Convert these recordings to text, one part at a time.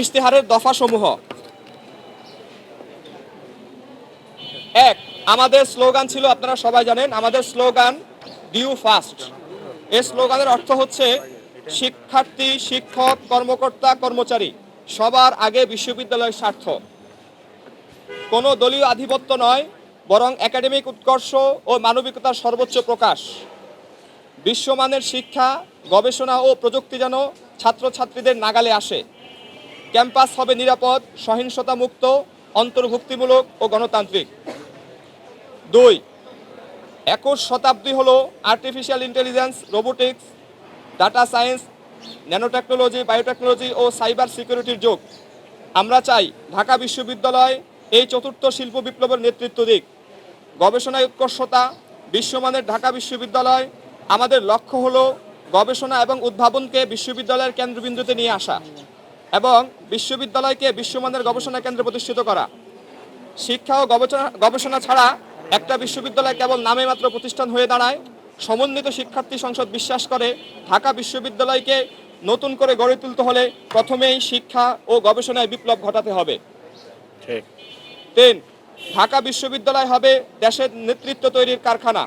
ইশতেহারের দফাসমূহ। এক, আমাদের স্লোগান ছিল, আপনারা সবাই জানেন, আমাদের স্লোগান ডিউ ফাস্ট এই স্লোগানের অর্থ হচ্ছে, শিক্ষার্থী, শিক্ষক, কর্মকর্তা, কর্মচারী, সবার আগে বিশ্ববিদ্যালয়ের স্বার্থ। কোনো দলীয় আধিপত্য নয়, বরং একাডেমিক উৎকর্ষ ও মানবিকতার সর্বোচ্চ প্রকাশ। বিশ্বমানের শিক্ষা, গবেষণা ও প্রযুক্তি যেন ছাত্রছাত্রীদের নাগালে আসে। ক্যাম্পাস হবে নিরাপদ সহিংসতা মুক্ত অন্তর্ভুক্তিমূলক ও গণতান্ত্রিক। দুই, একুশ শতাব্দী হল artificial intelligence robotics data science nanotechnology biotechnology ও সাইবার সিকিউরিটির যুগ। আমরা চাই ঢাকা বিশ্ববিদ্যালয় এই চতুর্থ শিল্প বিপ্লবের নেতৃত্ব দিক। গবেষণায় উৎকর্ষতা, বিশ্বমানের ঢাকা বিশ্ববিদ্যালয় আমাদের লক্ষ্য হলো গবেষণা এবং উদ্ভাবনকে বিশ্ববিদ্যালয়ের কেন্দ্রবিন্দুতে নিয়ে আসা। এবং বিশ্ববিদ্যালয়কে বিশ্বমানের গবেষণা কেন্দ্র প্রতিষ্ঠিত করা। শিক্ষা ও গবেষণা গবেষণা ছাড়া একটা বিশ্ববিদ্যালয় কেবল নামে মাত্র প্রতিষ্ঠান হয়ে দাঁড়ায়। সমন্বিত শিক্ষার্থী সংসদ বিশ্বাস করে ঢাকা বিশ্ববিদ্যালয়কে নতুন করে গড়ে তুলতে হলে প্রথমেই শিক্ষা ও গবেষণায় বিপ্লব ঘটাতে হবে। তিন ঢাকা বিশ্ববিদ্যালয় হবে দেশের নেতৃত্ব তৈরির কারখানা।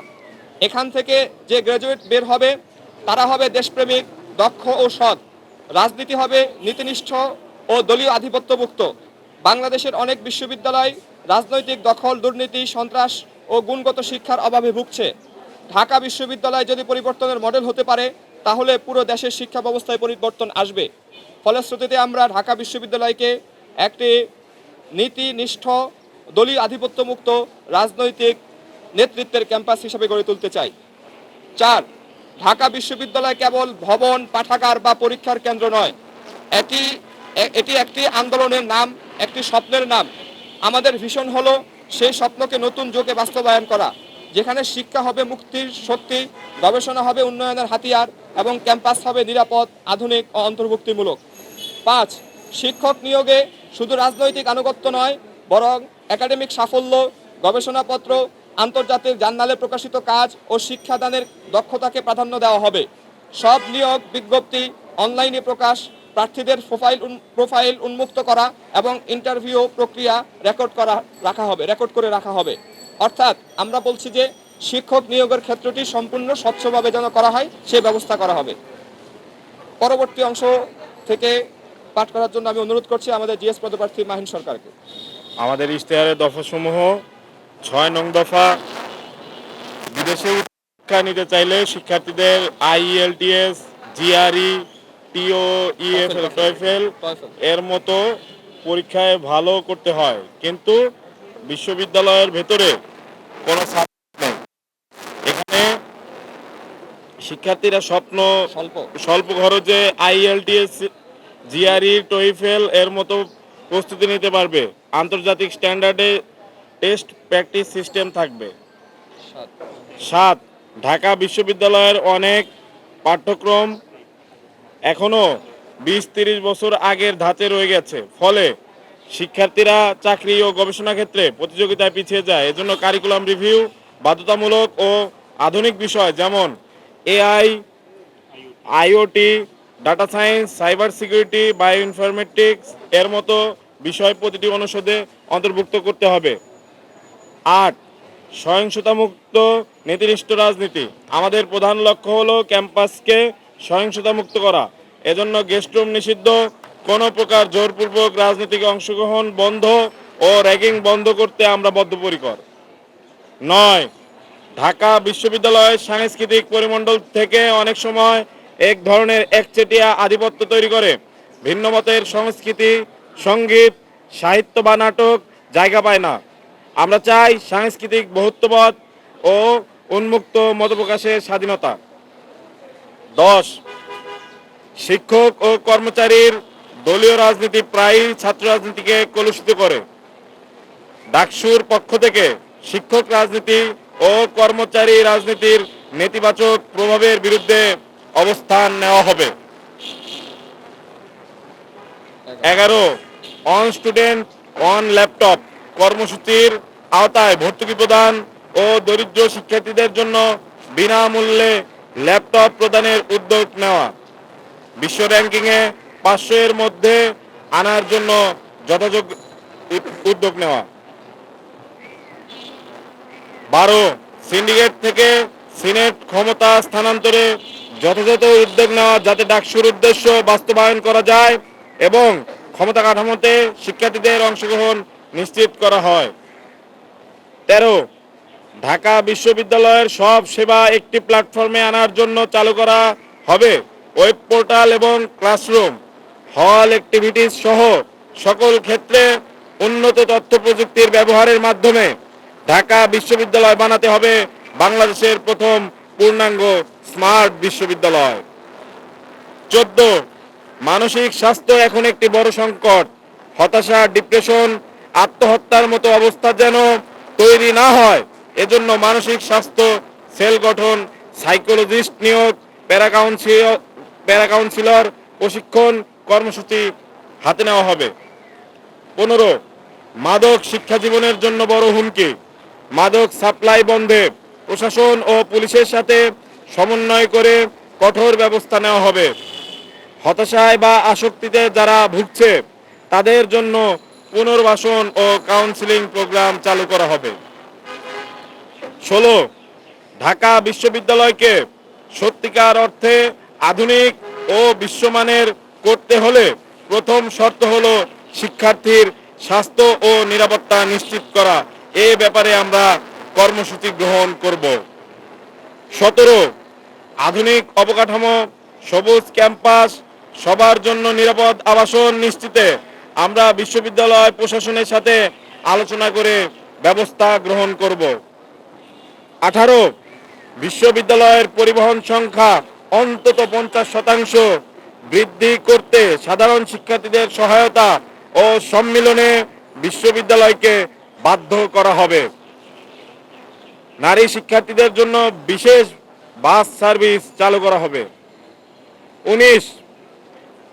এখান থেকে যে গ্র্যাজুয়েট বের হবে তারা হবে দেশপ্রেমিক দক্ষ ও সৎ। রাজনীতি হবে নীতিনিষ্ঠ ও দলীয় আধিপত্যমুক্ত বাংলাদেশের অনেক বিশ্ববিদ্যালয় রাজনৈতিক দখল, দুর্নীতি, সন্ত্রাস ও গুণগত শিক্ষার অভাবে ভুগছে। ঢাকা বিশ্ববিদ্যালয় যদি পরিবর্তনের মডেল হতে পারে, তাহলে পুরো দেশের শিক্ষা ব্যবস্থায় পরিবর্তন আসবে। ফলশ্রুতিতে আমরা ঢাকা বিশ্ববিদ্যালয়কে একটি নীতিনিষ্ঠ, দলীয় আধিপত্যমুক্ত, রাজনৈতিক নেতৃত্বের ক্যাম্পাস হিসেবে গড়ে তুলতে চাই। চার ঢাকা বিশ্ববিদ্যালয় কেবল ভবন, পাঠাগার বা পরীক্ষার কেন্দ্র নয়। এটি এটি একটি আন্দোলনের নাম, একটি স্বপ্নের নাম। আমাদের ভীষণ হলো সেই স্বপ্নকে নতুন যুগে বাস্তবায়ন করা, যেখানে শিক্ষা হবে মুক্তির শক্তি, গবেষণা হবে উন্নয়নের হাতিয়ার এবং ক্যাম্পাস হবে নিরাপদ, আধুনিক ও অন্তর্ভুক্তিমূলক। পাঁচ, শিক্ষক নিয়োগে শুধু রাজনৈতিক আনুগত্য নয়, বরং একাডেমিক সাফল্য, গবেষণাপত্র আন্তর্জাতিক জার্নালে প্রকাশিত কাজ ও শিক্ষাদানের দক্ষতাকে প্রাধান্য দেওয়া হবে। সব নিয়োগ বিজ্ঞপ্তি, অনলাইনে প্রকাশ, প্রার্থীদের প্রোফাইল প্রোফাইল উন্মুক্ত করা এবং ইন্টারভিউ প্রক্রিয়া রেকর্ড করা রাখা হবে, রেকর্ড করে রাখা হবে। অর্থাৎ আমরা বলছি যে শিক্ষক নিয়োগের ক্ষেত্রটি সম্পূর্ণ স্বচ্ছভাবে যেন করা হয়, সে ব্যবস্থা করা হবে। পরবর্তী অংশ থেকে পাঠ করার জন্য আমি অনুরোধ করছি আমাদের জিএস পদপ্রার্থী মাহিন সরকারকে। আমাদের ইশতেহারের দফাসমূহ ছয় নং দফা। বিদেশে শিক্ষা নিতে চাইলে শিক্ষার্থীদের IELTS GRE T O E F L TOEFL এর মতো পরীক্ষায় ভালো করতে হয়। কিন্তু বিশ্ববিদ্যালয়ের ভেতরে কোনো সাবজেক্ট নেই। এখানে শিক্ষার্থীরা স্বপ্ন স্বল্প। স্বল্প খরচে আইএলটিএস জিআরই টইফেল এর মতো প্রস্তুতি নিতে পারবে। আন্তর্জাতিক স্ট্যান্ডার্ডে টেস্ট প্র্যাকটিস সিস্টেম থাকবে। সাত। ঢাকা বিশ্ববিদ্যালয়ের অনেক পাঠ্যক্রম এখনও বিশ তিরিশ বছর আগের ধাঁচে রয়ে গেছে। ফলে শিক্ষার্থীরা চাকরি ও গবেষণা ক্ষেত্রে প্রতিযোগিতায় পিছিয়ে যায়। এজন্য কারিকুলাম রিভিউ বাধ্যতামূলক ও আধুনিক বিষয় যেমন AI IoT data science cyber security bio informatics এর মতো বিষয় প্রতিটি অনুষদে অন্তর্ভুক্ত করতে হবে। আট, সহিংসতামুক্ত নীতিনিষ্ঠ রাজনীতি। আমাদের প্রধান লক্ষ্য হলো ক্যাম্পাসকে সহিংসতামুক্ত করা। এজন্য গেস্ট রুম নিষিদ্ধ, কোনো প্রকার জোরপূর্বক রাজনৈতিক অংশগ্রহণ বন্ধ ও র্যাগিং বন্ধ করতে আমরা বদ্ধপরিকর। নয়, ঢাকা বিশ্ববিদ্যালয় সাংস্কৃতিক পরিমণ্ডল থেকে অনেক সময় এক ধরনের একচেটিয়া আধিপত্য তৈরি করে। ভিন্ন মতের সংস্কৃতি, সংগীত, সাহিত্য বা নাটক জায়গা পায় না। আমরা চাই সাংস্কৃতিক বহুত্ববাদ ও উন্মুক্ত মতপ্রকাশের স্বাধীনতা। দশ, শিক্ষক ও কর্মচারীর দলীয় রাজনীতি প্রায়ই ছাত্র রাজনীতিকে কলুষিত করে। ডাকসুর পক্ষ থেকে শিক্ষক রাজনীতি ও কর্মচারী রাজনীতির নেতিবাচক প্রভাবের বিরুদ্ধে অবস্থান নেওয়া হবে। এগারো, অন স্টুডেন্ট, অন ল্যাপটপ। কর্মসূচির আওতায় ভর্তুকি প্রদান ও দরিদ্র শিক্ষার্থীদের জন্য বিনামূল্যে ল্যাপটপ প্রদানের উদ্যোগ নেওয়া। বিশ্ব র্যাঙ্কিংয়ে পাঁচশো এর মধ্যে আনার জন্য যথাযোগ্য উদ- উদ্যোগ নেওয়া। বারো, সিন্ডিকেট থেকে সিনেট ক্ষমতা স্থানান্তরে যথাযথ উদ্যোগ নেওয়া যাতে ডাকসুর উদ্দেশ্য বাস্তবায়ন করা যায় এবং ক্ষমতা কাঠামোতে শিক্ষার্থীদের অংশগ্রহণ নিশ্চিত করা হয়। তেরো, ঢাকা বিশ্ববিদ্যালয়ের সব সেবা একটি প্ল্যাটফর্মে আনার জন্য চালু করা হবে। ওয়েব পোর্টাল এবং ক্লাসরুম, হল অ্যাক্টিভিটিস সহ সকল ক্ষেত্রে উন্নত তথ্য প্রযুক্তির ব্যবহারের মাধ্যমে ঢাকা বিশ্ববিদ্যালয় বানাতে হবে বাংলাদেশের প্রথম পূর্ণাঙ্গ স্মার্ট বিশ্ববিদ্যালয়। চোদ্দ, মানসিক স্বাস্থ্য এখন একটি বড় সংকট, হতাশা, ডিপ্রেশন আত্মহত্যার মতো অবস্থা যেন তৈরি না হয়। এজন্য মানসিক স্বাস্থ্য, সেল গঠন, সাইকোলজিস্ট নিয়োগ, প্যারা কাউন্সিল, প্যারা কাউন্সিলর প্রশিক্ষণ কর্মসূচি হাতে নেওয়া হবে। পনেরো, মাদক শিক্ষা জীবনের জন্য বড় হুমকি। মাদক সাপ্লাই বন্ধে প্রশাসন ও পুলিশের সাথে সমন্বয় করে কঠোর ব্যবস্থা নেওয়া হবে। হতাশায় বা আসক্তিতে যারা ভুগছে, তাদের জন্য পুনর্বাসন ও কাউন্সিলিং প্রোগ্রাম চালু করা হবে। ষোলো, ঢাকা বিশ্ববিদ্যালয়কে সত্যিকার অর্থে আধুনিক ও বিশ্বমানের করতে হলে প্রথম শর্ত হলো শিক্ষার্থীর স্বাস্থ্য ও নিরাপত্তা নিশ্চিত করা। এ ব্যাপারে আমরা কর্মসূচি গ্রহণ করব। সতেরো, আধুনিক অবকাঠামো, সবুজ ক্যাম্পাস, সবার জন্য নিরাপদ আবাসন নিশ্চিতে আমরা বিশ্ববিদ্যালয় প্রশাসনের সাথে আলোচনা করে ব্যবস্থা গ্রহণ করব। আঠারো, বিশ্ববিদ্যালয়ের পরিবহন সংখ্যা অন্তত পঞ্চাশ শতাংশ বৃদ্ধি করতে সাধারণ শিক্ষার্থীদের সহায়তা ও সম্মিলনে বিশ্ববিদ্যালয়কে বাধ্য করা হবে। নারী শিক্ষার্থীদের জন্য বিশেষ বাস সার্ভিস চালু করা হবে। উনিশ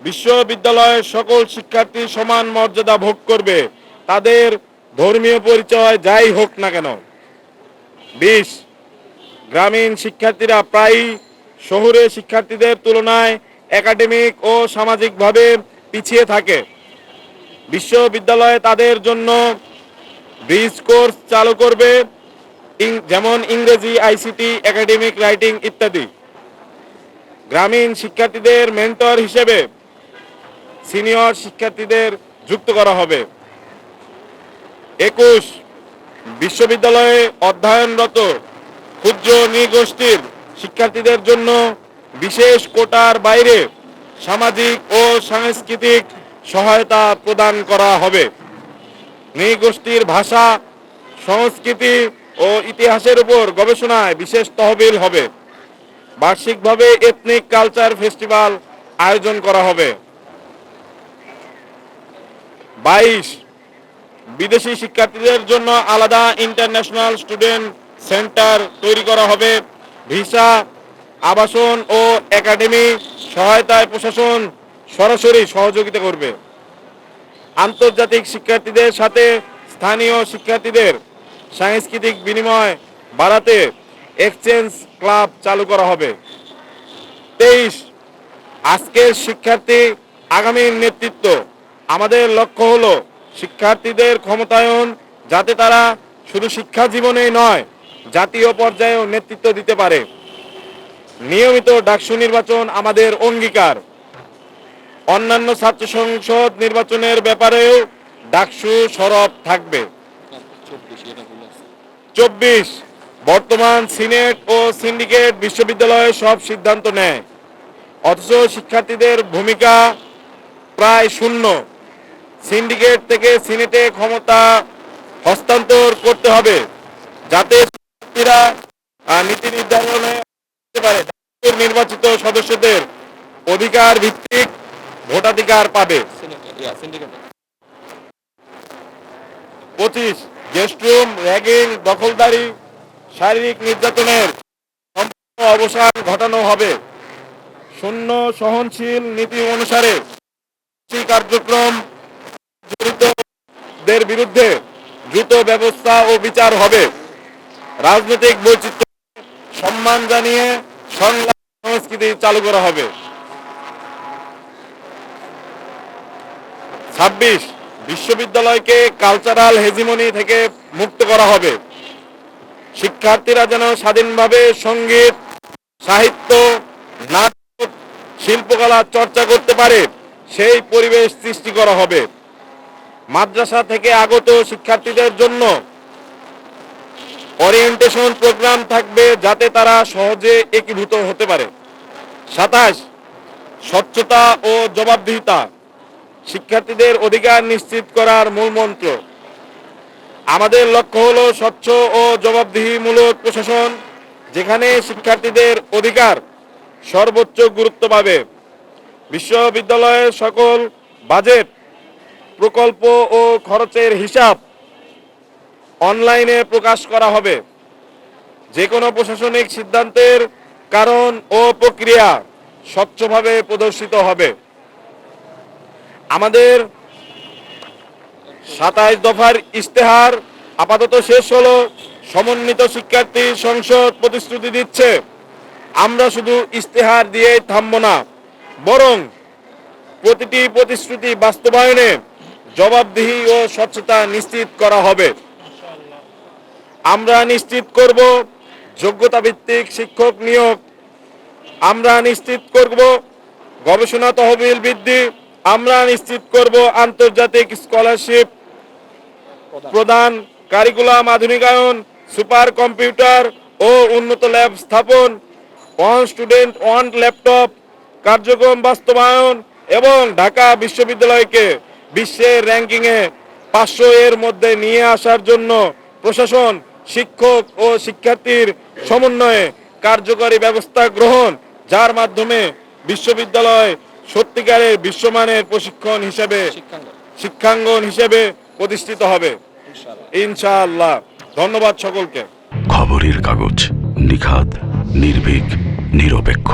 বিশ্ববিদ্যালয়ের সকল শিক্ষার্থী সমান মর্যাদা ভোগ করবে। তাদের ধর্মীয় পরিচয় যাই হোক না কেন। বিশ, গ্রামীণ শিক্ষার্থীরা প্রায়ই শহুরে শিক্ষার্থীদের তুলনায় একাডেমিক ও সামাজিকভাবে পিছিয়ে থাকে। বিশ্ববিদ্যালয়ে তাদের জন্য ব্রিজ কোর্স চালু করবে যেমন ইংরেজি, আইসিটি, একাডেমিক রাইটিং ইত্যাদি। গ্রামীণ শিক্ষার্থীদের মেন্টর হিসেবে সিনিয়র শিক্ষার্থীদের যুক্ত করা হবে। একুশ, বিশ্ববিদ্যালয়ে অধ্যয়নরত ক্ষুদ্র নৃগোষ্ঠীর শিক্ষার্থীদের জন্য বিশেষ কোটার বাইরে সামাজিক ও সাংস্কৃতিক সহায়তা প্রদান করা হবে। নৃগোষ্ঠীর ভাষা, সংস্কৃতি ও ইতিহাসের উপর গবেষণায় বিশেষ তহবিল হবে। বার্ষিকভাবে এথনিক কালচার ফেস্টিভ্যাল আয়োজন করা হবে। বাইশ। বিদেশি শিক্ষার্থীদের জন্য আলাদা ইন্টারন্যাশনাল স্টুডেন্ট সেন্টার তৈরি করা হবে। ভিসা, আবাসন ও একাডেমি সহায়তায় প্রশাসন সরাসরি সহযোগিতা করবে। আন্তর্জাতিক শিক্ষার্থীদের সাথে স্থানীয় শিক্ষার্থীদের সাংস্কৃতিক বিনিময় বাড়াতে এক্সচেঞ্জ ক্লাব চালু করা হবে। তেইশ, আজকের শিক্ষার্থী আগামীর নেতৃত্ব আমাদের লক্ষ্য হলো শিক্ষার্থীদের ক্ষমতায়ন যাতে তারা শুধু শিক্ষা জীবনেই নয়, জাতীয় পর্যায়েও নেতৃত্ব দিতে পারে। নিয়মিত ডাকসু নির্বাচন আমাদের অঙ্গীকার। অন্যান্য ছাত্র সংসদ নির্বাচনের ব্যাপারেও ডাকসু সরব থাকবে। চব্বিশ, বর্তমান সিনেট ও সিন্ডিকেট বিশ্ববিদ্যালয়ে সব সিদ্ধান্ত নেয়। অথচ শিক্ষার্থীদের ভূমিকা প্রায় শূন্য। সিন্ডিকেট থেকে সিনেটে ক্ষমতা হস্তান্তর করতে হবে যাতে নীতি নির্ধারণে পারে। নির্বাচিত সদস্যদের অধিকার ভিত্তিক ভোটাধিকার পাবে। পঁচিশ গেস্ট রুম র্যাগিং দখলদারি শারীরিক নির্যাতনের সম্পূর্ণ অবসান ঘটানো হবে। শূন্য সহনশীল নীতি অনুসারে কার্যক্রম জড়িতদের বিরুদ্ধে দ্রুত ব্যবস্থা ও বিচার হবে। রাজনৈতিক বৈচিত্র্য সম্মান জানিয়ে সংলাপ সংস্কৃতি চালু করা হবে। ছাব্বিশ, বিশ্ববিদ্যালয়কে কালচারাল হেজিমনি থেকে মুক্ত করা হবে। শিক্ষার্থীরা যেন স্বাধীনভাবে সংগীত, সাহিত্য, নাটক, শিল্পকলা চর্চা করতে পারে, সেই পরিবেশ সৃষ্টি করা হবে। মাদ্রাসা থেকে আগত শিক্ষার্থীদের জন্য ওরিয়েন্টেশন প্রোগ্রাম থাকবে যাতে তারা সহজে একীভূত হতে পারে। সাতাশ, স্বচ্ছতা ও জবাবদিহিতা। শিক্ষার্থীদের অধিকার নিশ্চিত করার মূল মন্ত্র। আমাদের লক্ষ্য হলো স্বচ্ছ ও জবাবদিহিমূলক প্রশাসন, যেখানে শিক্ষার্থীদের অধিকার সর্বোচ্চ গুরুত্ব পাবে। বিশ্ববিদ্যালয়ের সকল বাজেট প্রকল্প ও খরচের হিসাব অনলাইনে প্রকাশ করা হবে। যে কোনো প্রশাসনিক সিদ্ধান্তের কারণ ও প্রক্রিয়া স্বচ্ছভাবে প্রদর্শিত হবে। আমাদের সাতাইশ দফার ইশতেহার আপাতত শেষ হলো। সমন্বিত শিক্ষার্থী সংসদ প্রতিশ্রুতি দিচ্ছে, আমরা শুধু ইস্তেহার দিয়েই থামব না, বরং প্রতিটি প্রতিশ্রুতি বাস্তবায়নে জবাবদিহি ও স্বচ্ছতা নিশ্চিত করা হবে। আমরা নিশ্চিত করব যোগ্যতা ভিত্তিক শিক্ষক নিয়োগ। আমরা নিশ্চিত করব গবেষণা তহবিল বৃদ্ধি। আমরা নিশ্চিত করব আন্তর্জাতিক স্কলারশিপ। প্রদান কারিকুলাম আধুনিকায়ন, সুপার কম্পিউটার ও উন্নত ল্যাব স্থাপন। One student, one laptop. কার্যক্রম বাস্তবায়ন এবং ঢাকা বিশ্ববিদ্যালয়কে বিশ্বের র্যাঙ্কিংয়ে পাঁচশো এর মধ্যে নিয়ে আসার জন্য প্রশাসন শিক্ষক ও শিক্ষার্থীর সমন্বয়ে কার্যকরী ব্যবস্থা গ্রহণ যার মাধ্যমে বিশ্ববিদ্যালয় সত্যিকারের বিশ্বমানের প্রশিক্ষণ হিসেবে শিক্ষাঙ্গন। হিসেবে প্রতিষ্ঠিত হবে। ইনশাআল্লাহ। ইনশাআল্লাহ। ধন্যবাদ সকলকে। খবরের কাগজ নিখাত নির্ভীক নিরপেক্ষ।